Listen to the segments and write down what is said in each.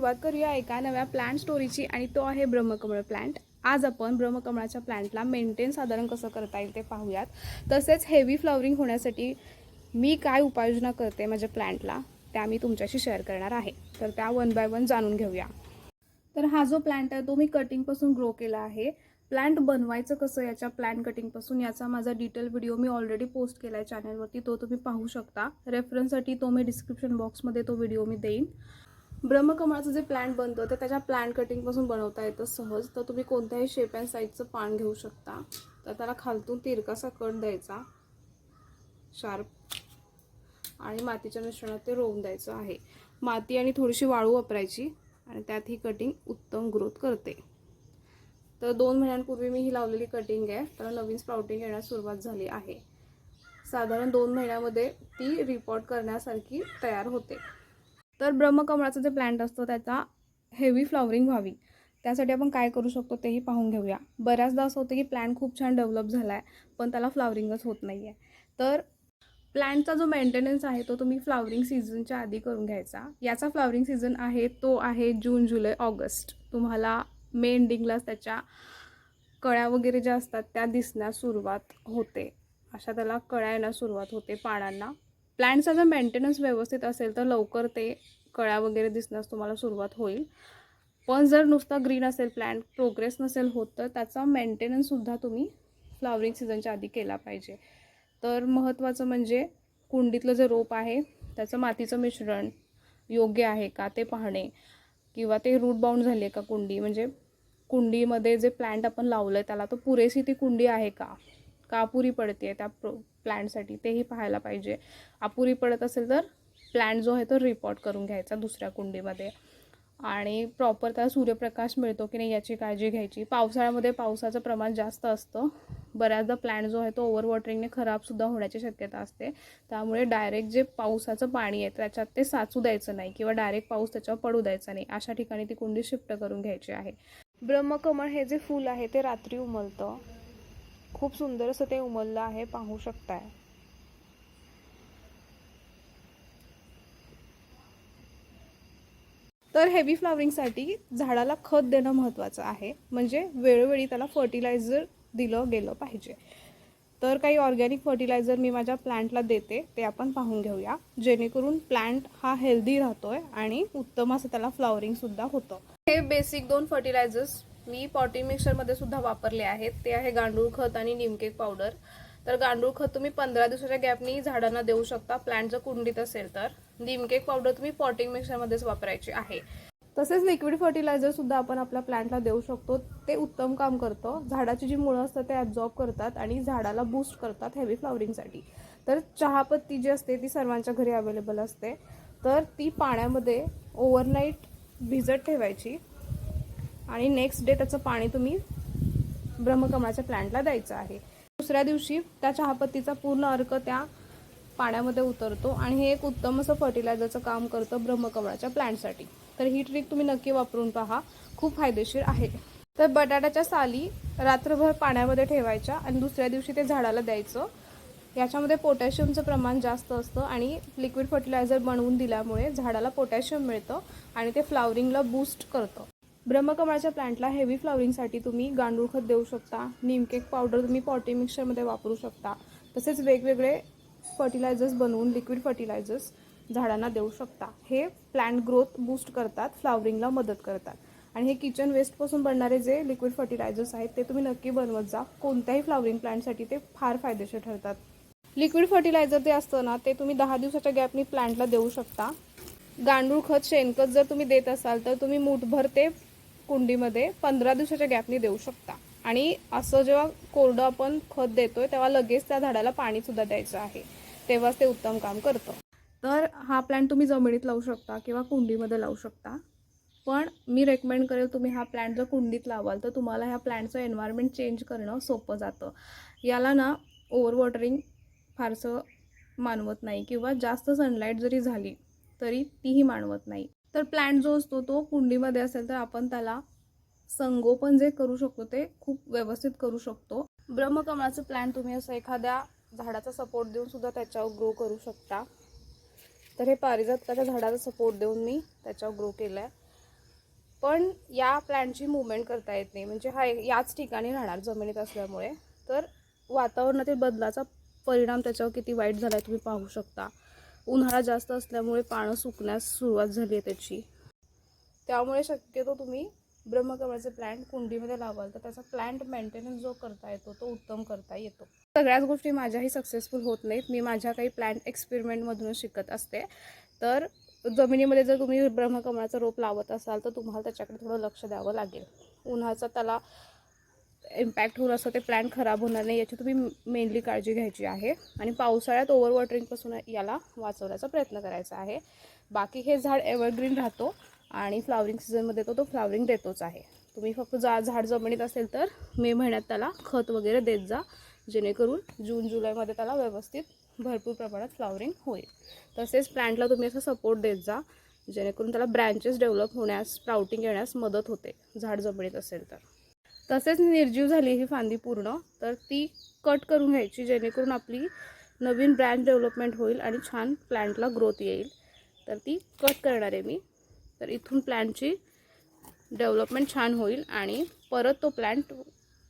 सुरुवात करूया एका नव्या प्लांट स्टोरीची आणि तो आहे ब्रह्मकमळ प्लांट आज आपण ब्रह्मकमळाच्या प्लांटला मेंटेन साधारण कसं करता येईल ते पाहूयात. तसेच हेवी फ्लॉवरिंग होण्यासाठी मी काय उपाययोजना करते माझ्या प्लांटला त्या मी तुमच्याशी शेअर करणार आहे. तर त्या वन बाय वन जाणून घेऊया. तर हा जो प्लांट आहे तो मी कटिंगपासून ग्रो केला आहे. प्लांट बनवायचं कसं याच्या प्लांट कटिंगपासून याचा माझा डिटेल व्हिडिओ मी ऑलरेडी पोस्ट केला आहे चॅनलवरती तो तुम्ही पाहू शकता. रेफरन्ससाठी तो मी डिस्क्रिप्शन बॉक्समध्ये तो व्हिडिओ मी देईन. ब्रह्मकमळाचं जे प्लांट बनतं ते त्याच्या प्लांट कटिंगपासून बनवता येतं सहज. तर तुम्ही कोणत्याही शेप अँड साईजचं पान घेऊ शकता. तर त्याला खालतून तिरकासा कट द्यायचा. शार्प आणि मातीच्या मिश्रणात ते रोवून द्यायचं आहे. माती आणि थोडीशी वाळू वापरायची आणि त्यात ही कटिंग उत्तम ग्रोथ करते. तर दोन महिन्यांपूर्वी मी ही लावलेली कटिंग आहे. तर नवीन स्प्राउटिंग येण्यास सुरुवात झाली आहे. साधारण दोन महिन्यामध्ये ती रिपोर्ट करण्यासारखी तयार होते. तर ब्रह्मकमळाचं जे प्लांट असतो त्याचा हेवी फ्लॉवरिंग व्हावी. त्यासाठी आपण काय करू शकतो तेही पाहून घेऊया. बऱ्याचदा असं होतं की प्लॅन खूप छान डेव्हलप झाला आहे पण त्याला फ्लॉवरिंगच होत नाही आहे तर प्लॅन्टचा जो मेंटेनन्स आहे तो तुम्ही फ्लॉवरिंग सीझनच्या आधी करून घ्यायचा. याचा फ्लॉवरिंग सीझन आहे तो आहे जून जुलै ऑगस्ट तुम्हाला मे एंडिंगलाच त्याच्या कळ्या वगैरे ज्या असतात त्या दिसण्यास सुरुवात होते. अशा त्याला कळ्या येण्यास सुरुवात होते पानांना. प्लॅन्टचा जर मेंटेनन्स व्यवस्थित असेल तर लवकर ते कळ्या वगैरे दिसण्यास तुम्हाला सुरुवात होईल. पण जर नुसता ग्रीन असेल प्लॅन्ट प्रोग्रेस नसेल होत तर त्याचा मेंटेनन्ससुद्धा तुम्ही फ्लावरिंग सीझनच्या आधी केला पाहिजे. तर महत्त्वाचं म्हणजे कुंडीतलं जे रोप आहे त्याचं मातीचं मिश्रण योग्य आहे का ते पाहणे किंवा ते रूट बाउंड झाले आहे का कुंडी? म्हणजे कुंडीमध्ये जे प्लॅन्ट आपण लावलं आहे त्याला तो पुरेशी ती कुंडी आहे का? का पुरी पडते त्या प्रो प्लॅन्टसाठी तेही पाहायला पाहिजे. अपुरी पडत असेल तर प्लॅन्ट जो आहे तो रिपोर्ट करून घ्यायचा दुसऱ्या कुंडीमध्ये. आणि प्रॉपर त्याला सूर्यप्रकाश मिळतो की नाही याची काळजी घ्यायची. पावसाळ्यामध्ये पावसाचं प्रमाण जास्त असतं. बऱ्याचदा प्लॅन्ट जो आहे तो ओव्हर वॉटरिंगने खराबसुद्धा होण्याची शक्यता असते. त्यामुळे डायरेक्ट जे पावसाचं पाणी आहे त्याच्यात ते साचू द्यायचं नाही किंवा डायरेक्ट पाऊस त्याच्यावर पडू द्यायचा नाही. अशा ठिकाणी ती कुंडी शिफ्ट करून घ्यायची आहे. ब्रह्मकमळ हे जे फूल आहे ते रात्री उमलतं. खूप सुंदर असं ते उमललं आहे पाहू शकताय. तर हेवी फ्लॉवरिंगसाठी झाडाला खत देणं महत्त्वाचं आहे. म्हणजे वेळोवेळी त्याला फर्टिलायझर दिलं गेलं पाहिजे. तर काही ऑर्गॅनिक फर्टिलायझर मी माझ्या प्लांटला देते ते आपण पाहून घेऊया. जेणेकरून प्लांट हा हेल्दी राहतोय आणि उत्तम असं त्याला फ्लॉवरिंगसुद्धा होतं. हे बेसिक दोन फर्टिलायझर्स मी पॉटिंग मिक्सरमध्ये सुद्धा वापरले आहेत. ते आहे गांडूळ खत आणि निमकेक पावडर तर गांडूळ खत तुम्ही पंधरा दिवसाच्या गॅपनी झाडांना देऊ शकता. प्लांट जर कुंडीत असेल तर. निमकेक पावडर तुम्ही पॉटिंग मिक्सरमध्येच वापरायची आहे. तसेच लिक्विड फर्टिलायझर सुद्धा आपण आपल्या प्लांटला देऊ शकतो. ते उत्तम काम करतं. झाडाची जी मुळं असतात ते ॲब्झॉर्ब करतात आणि झाडाला बूस्ट करतात हेवी फ्लॉवरिंगसाठी तर चहापत्ती जी असते ती सर्वांच्या घरी अवेलेबल असते. तर ती पाण्यामध्ये ओव्हरनाईट भिजत ठेवायची. आणि नेक्स्ट डे त्याचं पाणी तुम्ही ब्रह्मकमळाच्या प्लांटला द्यायचं आहे. दुसऱ्या दिवशी त्या चहापत्तीचा पूर्ण अर्क त्या पाण्यामध्ये उतरतो आणि हे एक उत्तम असं फर्टिलायझरचं काम करतं ब्रह्मकमळाच्या प्लांटसाठी तर ही ट्रिक तुम्ही नक्की वापरून पहा. खूप फायदेशीर आहे. तर बटाट्याच्या साली रात्रभर पाण्यामध्ये ठेवायच्या आणि दुसऱ्या दिवशी ते झाडाला द्यायचं. याच्यामध्ये पोटॅशियमचं प्रमाण जास्त असतं आणि लिक्विड फर्टिलायझर बनवून दिल्यामुळे झाडाला पोटॅशियम मिळतं आणि ते फ्लावरिंगला बूस्ट करतं. ब्रह्मकमळाच्या प्लांटला हेवी फ्लावरिंगसाठी तुम्ही गांडूळ खत देऊ शकता निमकेक पावडर तुम्ही पॉटी मिक्सरमध्ये वापरू शकता. तसेच वेगवेगळे फर्टिलायझर्स बनवून लिक्विड फर्टिलायझर्स झाडांना देऊ शकता. हे प्लांट ग्रोथ बूस्ट करतात फ्लावरिंगला मदत करतात. आणि हे किचन वेस्टपासून बनणारे जे लिक्विड फर्टिलायझर्स आहेत ते तुम्ही नक्की बनवत जा. कोणत्याही फ्लावरिंग प्लांटसाठी ते फार फायदेशीर ठरतात. लिक्विड फर्टिलायझर जे असतं ना ते तुम्ही दहा दिवसाच्या गॅपनी प्लांटला देऊ शकता. गांडूळ खत शेणखत जर तुम्ही देत असाल तर तुम्ही मूठभर ते कुंडीमध्ये पंधरा दिवसाच्या गॅपनी देऊ शकता. आणि असं जेव्हा कोरडं आपण खत देतोय तेव्हा लगेच त्या झाडाला पाणी सुद्धा द्यायचं आहे. तेव्हाच ते उत्तम काम करतं. तर हा प्लॅन्ट तुम्ही जमिनीत लावू शकता किंवा कुंडीमध्ये लावू शकता. पण मी रेकमेंड करेल तुम्ही हा प्लॅन्ट जर कुंडीत लावाल तर तुम्हाला ह्या प्लॅन्टचं एन्व्हायरमेंट चेंज करणं सोपं जातं. याला ना ओव्हर वॉटरिंग फारसं मानवत नाही किंवा जास्त सनलाईट जरी झाली तरी तीही मानवत नाही. तर प्लॅन्ट जो असतो तो कुंडीमध्ये असेल तर आपण त्याला संगोपन जे करू शकतो ते खूप व्यवस्थित करू शकतो. ब्रह्मकमळाचं प्लॅन तुम्ही असं एखाद्या झाडाचा सपोर्ट देऊन सुद्धा त्याच्यावर ग्रो करू शकता. तर हे पारिजातकाच्या झाडाचा सपोर्ट देऊन मी त्याच्यावर ग्रो केलं आहे पण या प्लॅनची मुवमेंट करता येत नाही. म्हणजे हा याच ठिकाणी राहणार जमिनीत असल्यामुळे. तर वातावरणातील बदलाचा परिणाम त्याच्यावर किती वाईट झाला आहे तुम्ही पाहू शकता. उन्हाळा जास्त असल्यामुळे पानं सुकण्यास सुरुवात झाली आहे त्याची. त्यामुळे शक्यतो तुम्ही ब्रह्मकमळाचे प्लांट कुंडीमध्ये लावाल. तर त्याचा प्लांट मेंटेनन्स जो करता येतो तो उत्तम करता येतो. सगळ्याच गोष्टी माझ्याही सक्सेसफुल होत नाहीत. मी माझ्या काही प्लांट एक्सपेरिमेंटमधूनच शिकत असते. तर जमिनीमध्ये जर तुम्ही ब्रह्मकमळाचं रोप लावत असाल तर तुम्हाला त्याच्याकडे थोडं लक्ष द्यावं लागेल. उन्हाचा त्याला इम्पॅक्ट होऊन असं ते प्लॅन्ट खराब होणार नाही याची तुम्ही मेनली काळजी घ्यायची आहे. आणि पावसाळ्यात ओव्हर वॉटरिंगपासून याला वाचवण्याचा प्रयत्न करायचा आहे. बाकी हे झाड एव्हरग्रीन राहतो आणि फ्लावरिंग सीझनमध्ये तो तो फ्लावरिंग देतोच आहे. तुम्ही फक्त जा झाड जमिनीत असेल तर मे महिन्यात त्याला खत वगैरे देत जा जेणेकरून जून जुलैमध्ये त्याला व्यवस्थित भरपूर प्रमाणात फ्लावरिंग होईल. तसेच प्लॅन्टला तुम्ही असं सपोर्ट देत जा जेणेकरून त्याला ब्रँचेस डेव्हलप होण्यास स्प्राउटिंग येण्यास मदत होते झाड जमिनीत असेल तर. तसेच निर्जीव झाली ही फांदी पूर्ण. तर ती कट करून घ्यायची जेणेकरून आपली नवीन ब्रँड डेव्हलपमेंट होईल आणि छान प्लॅन्टला ग्रोथ येईल. तर ती कट करणार आहे मी. तर इथून प्लॅन्टची डेव्हलपमेंट छान होईल आणि परत तो प्लॅन्ट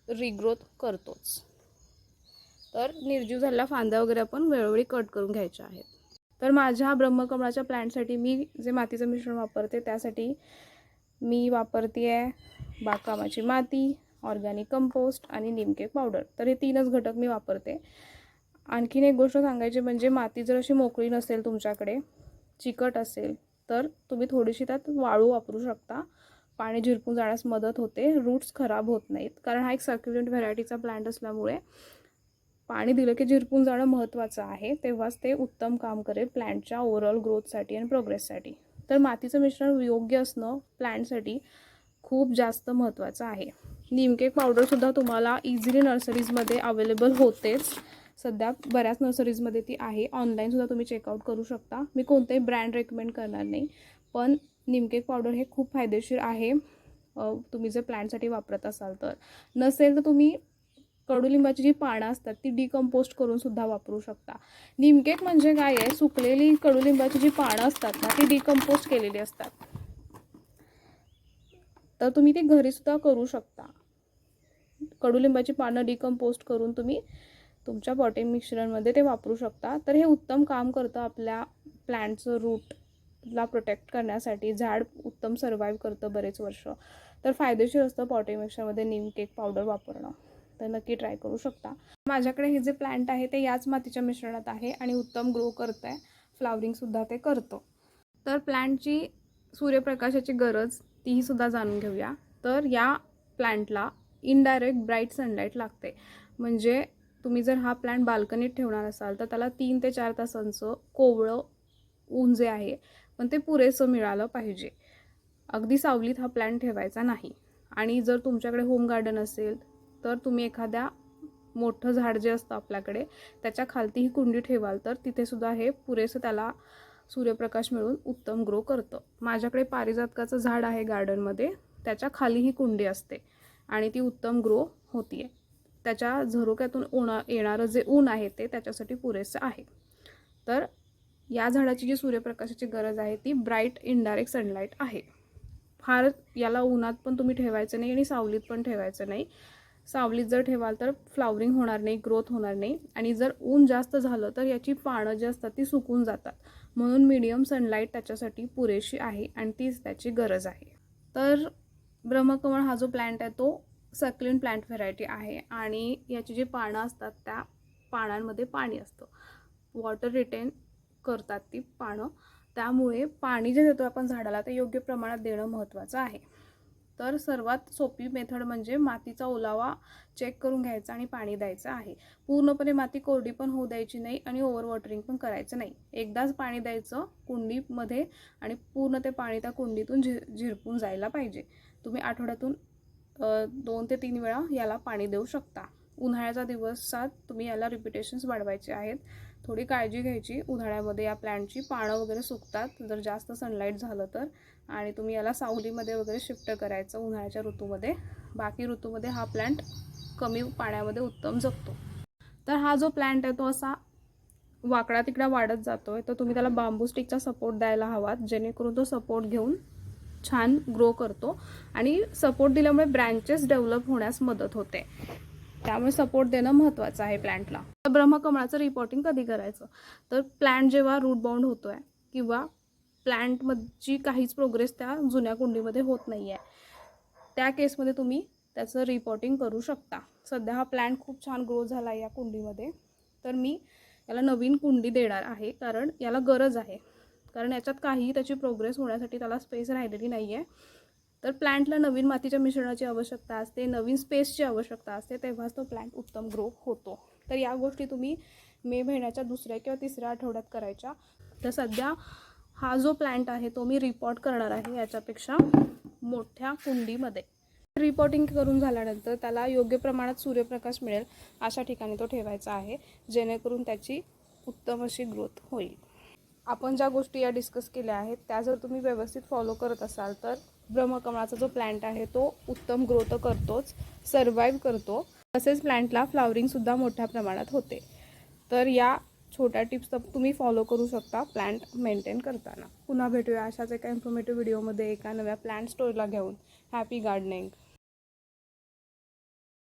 रिग्रोथ करतोच. तर निर्जीव झालेल्या फांद्या वगैरे आपण वेळोवेळी कट करून घ्यायच्या आहेत. तर माझ्या ब्रह्मकमळाच्या प्लॅन्टसाठी मी जे मातीचं मिश्रण वापरते त्यासाठी मी वापरते आहे बागकामाची माती ऑर्गॅनिक कंपोस्ट आणि निमकेक पावडर. तर हे तीनच घटक मी वापरते. आणखीन एक गोष्ट सांगायची म्हणजे माती जर अशी मोकळी नसेल तुमच्याकडे चिकट असेल तर तुम्ही थोडीशी त्यात वाळू वापरू शकता. पाणी झिरपून जाण्यास मदत होते. रूट्स खराब होत नाहीत. कारण हा एक सर्क्युलंट व्हरायटीचा प्लांट असल्यामुळे पाणी दिलं की झिरपून जाणं महत्त्वाचं आहे. तेव्हाच ते उत्तम काम करेल प्लॅन्टच्या ओव्हरऑल ग्रोथसाठी आणि प्रोग्रेससाठी तर मातीचं मिश्रण योग्य असणं प्लॅन्टसाठी खूप जास्त महत्त्वाचं आहे. निमकेक पावडरसुद्धा तुम्हाला इझिली नर्सरीजमध्ये अवेलेबल होतेच. सध्या बऱ्याच नर्सरीजमध्ये ती आहे. ऑनलाईनसुद्धा तुम्ही चेकआउट करू शकता. मी कोणतेही ब्रँड रेकमेंड करणार नाही. पण निमकेक पावडर हे खूप फायदेशीर आहे. तुम्ही जर प्लॅन्टसाठी वापरत असाल तर. नसेल तर तुम्ही कडुलिंबाची जी पानं असतात ती डिकम्पोस्ट करूनसुद्धा वापरू शकता. निमकेक म्हणजे काय आहे? सुकलेली कडुलिंबाची जी पानं असतात ना ती डिकम्पोस्ट केलेली असतात. तर तुम्ही ती घरीसुद्धा करू शकता. कडुलिंबाची पानं डिकम्पोस्ट करून तुम्ही तुमच्या पॉटिंग मिश्रणमध्ये ते वापरू शकता. तर हे उत्तम काम करतं आपल्या प्लॅन्टचं रूटला प्रोटेक्ट करण्यासाठी. झाड उत्तम सर्वाईव्ह करतं बरेच वर्ष. तर फायदेशीर असतं पॉटिंग मिक्सरमध्ये नीम केक पावडर वापरणं. तर नक्की ट्राय करू शकता. माझ्याकडे हे जे प्लांट आहे ते याच मातीच्या मिश्रणात आहे आणि उत्तम ग्रो करत आहे फ्लावरिंगसुद्धा ते करतं. तर प्लांटची सूर्यप्रकाशाची गरज तीही सुद्धा जाणून घेऊया. तर या प्लांटला इनडायरेक्ट ब्राईट सनलाईट लागते. म्हणजे तुम्ही जर हा प्लांट बाल्कनीत ठेवणार असाल तर त्याला तीन ते चार तासांचं कोवळं ऊन जे आहे पण ते पुरेसं मिळालं पाहिजे. अगदी सावलीत हा प्लॅन्ट ठेवायचा नाही. आणि जर तुमच्याकडे होम गार्डन असेल तर तुम्ही एखाद्या मोठं झाड जे असतं आपल्याकडे त्याच्या खालती ही कुंडी ठेवाल तर तिथेसुद्धा हे पुरेसं त्याला सूर्यप्रकाश मिळून उत्तम ग्रो करतं. माझ्याकडे पारिजातकाचं झाड आहे गार्डनमध्ये त्याच्याखाली ही कुंडी असते. आणि ती उत्तम ग्रो होती आहे त्याच्या झरोक्यातून उन्हा येणारं जे ऊन आहे ते त्याच्यासाठी पुरेसं आहे. तर या झाडाची जी सूर्यप्रकाशाची गरज आहे ती ब्राईट इनडायरेक्ट सनलाईट आहे. फार याला उन्हात पण तुम्ही ठेवायचं नाही आणि सावलीत पण ठेवायचं नाही. सावलीत जर ठेवाल तर फ्लावरिंग होणार नाही ग्रोथ होणार नाही. आणि जर ऊन जास्त झालं तर याची पानं जी असतात ती सुकून जातात. म्हणून मीडियम सनलाईट त्याच्यासाठी पुरेशी आहे आणि तीच त्याची गरज आहे. तर ब्रह्मकमळ हा जो प्लॅन्ट आहे तो सक्लिन प्लांट व्हरायटी आहे. आणि याची जी पानं असतात त्या पानांमध्ये पाणी असतं. वॉटर रिटेन करतात ती पानं. त्यामुळे पाणी जे देतो आपण झाडाला ते योग्य प्रमाणात देणं महत्त्वाचं आहे. तर सर्वात सोपी मेथड म्हणजे मातीचा ओलावा चेक करून घ्यायचा आणि पाणी द्यायचं आहे. पूर्णपणे माती कोरडी पण होऊ द्यायची नाही आणि ओव्हर वॉटरिंग पण करायचं नाही. एकदाच पाणी द्यायचं कुंडीमध्ये आणि पूर्ण ते पाणी त्या कुंडीतून झि झिरपून जायला पाहिजे. तुम्ही आठवड्यातून दोन ते तीन वेळा याला पाणी देऊ शकता. उन्हाळ्याचा दिवसात तुम्ही याला रिपिटेशन्स वाढवायचे आहेत. थोडी काळजी घ्यायची. उन्हाळ्यामध्ये या प्लॅन्टची पानं वगैरे सुकतात. जर जास्त सनलाईट झालं तर. आणि तुम्ही याला सावलीमध्ये वगैरे शिफ्ट करायचं उन्हाळ्याच्या ऋतूमध्ये. बाकी ऋतूमध्ये हा प्लॅन्ट कमी पाण्यामध्ये उत्तम जगतो. तर हा जो प्लॅन्ट आहे तो असा वाकडा तिकडा वाढत जातो आहे तर तुम्ही त्याला बांबू स्टिकचा सपोर्ट द्यायला हवा जेणेकरून तो सपोर्ट घेऊन छान ग्रो करतो आणि सपोर्ट दिल्यामुळे ब्रँचेस डेव्हलप होण्यास मदत होते. त्यामुळे सपोर्ट देणं महत्त्वाचं आहे प्लॅन्टला ब्रह्मकमळाचं रिपोर्टिंग कधी करायचं? तर प्लॅन्ट जेव्हा रूट बाउंड होतो आहे किंवा प्लॅन्टमधची काहीच प्रोग्रेस त्या जुन्या कुंडीमध्ये होत नाही आहे त्या केसमध्ये तुम्ही त्याचं रिपोर्टिंग करू शकता. सध्या हा प्लॅन्ट खूप छान ग्रो झाला आहे या कुंडीमध्ये. तर मी याला नवीन कुंडी देणार आहे कारण याला गरज आहे. कारण याच्यात काहीही त्याची प्रोग्रेस होण्यासाठी त्याला स्पेस राहिलेली नाही आहे तर प्लॅन्टला नवीन मातीच्या मिश्रणाची आवश्यकता असते नवीन स्पेसची आवश्यकता असते तेव्हाच तो प्लॅन्ट उत्तम ग्रो होतो. तर या गोष्टी तुम्ही मे महिन्याच्या दुसऱ्या किंवा तिसऱ्या आठवड्यात करायच्या. तर सध्या हा जो प्लॅन्ट आहे तो मी रिपोर्ट करणार आहे याच्यापेक्षा मोठ्या कुंडीमध्ये. रिपोर्टिंग करून झाल्यानंतर त्याला योग्य प्रमाणात सूर्यप्रकाश मिळेल अशा ठिकाणी तो ठेवायचा आहे जेणेकरून त्याची उत्तम अशी ग्रोथ होईल. आपण ज्या गोष्टी या डिस्कस केल्या आहेत त्या जर तुम्ही व्यवस्थित फॉलो करत असाल तर ब्रह्मकमळाचा जो प्लॅन्ट आहे तो उत्तम ग्रोथ करतोच सर्वाईव्ह करतो. तसेच प्लॅन्टला फ्लावरिंगसुद्धा मोठ्या प्रमाणात होते. तर या छोट्या टिप्स तुम्ही फॉलो करू शकता प्लॅन्ट मेंटेन करताना. पुन्हा भेटूया अशाच एका इन्फॉर्मेटिव्ह व्हिडिओमध्ये एका नव्या प्लॅन्ट स्टोरीला घेऊन. Happy gardening